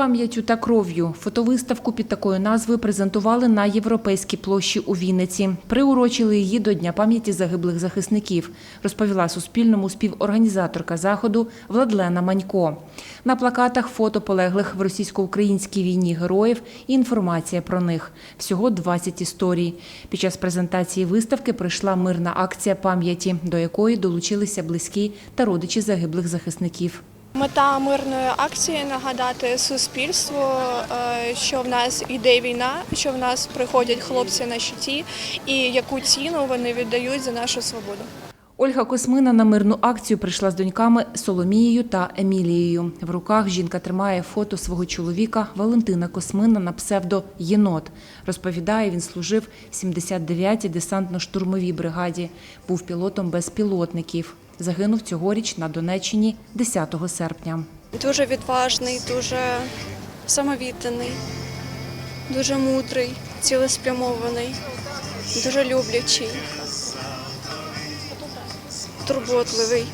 пам'яттю та кров'ю фотовиставку під такою назвою презентували на європейській площі у Вінниці. Приурочили її до Дня пам'яті загиблих захисників, розповіла Суспільному співорганізаторка заходу Владлена Манько. На плакатах фото полеглих в російсько-українській війні героїв і інформація про них. Всього 20 історій. Під час презентації виставки прийшла мирна акція пам'яті, до якої долучилися близькі та родичі загиблих захисників. Мета мирної акції нагадати суспільству, е, що в нас іде війна, що в нас приходять хлопці на щиті, і яку ціну вони віддають за нашу свободу. Ольга Космина на мирну акцію прийшла з доньками Соломією та Емілією. В руках жінка тримає фото свого чоловіка Валентина Космина на псевдо Єнот. Розповідає, він служив в 79-й десантно-штурмовій бригаді. Був пілотом безпілотників. Загинув цьогоріч на Донеччині 10 серпня. Дуже відважний, дуже самовідданий, дуже мудрий, цілеспрямований, дуже люблячий, турботливий.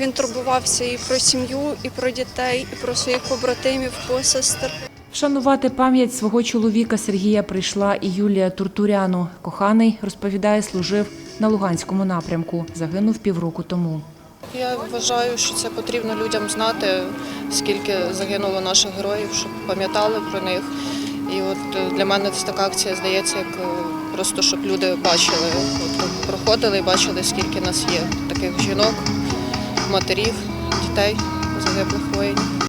Він турбувався і про сім'ю, і про дітей, і про своїх побратимів, посестер. Вшанувати пам'ять свого чоловіка Сергія прийшла і Юлія Туртуряну. Коханий, розповідає, служив на Луганському напрямку. Загинув півроку тому. Я вважаю, що це потрібно людям знати, скільки загинуло наших героїв, щоб пам'ятали про них. І от е, для мене це така акція здається, як е, просто щоб люди бачили, от, проходили і бачили, скільки нас є таких жінок, матерів, дітей загиблих воїнів.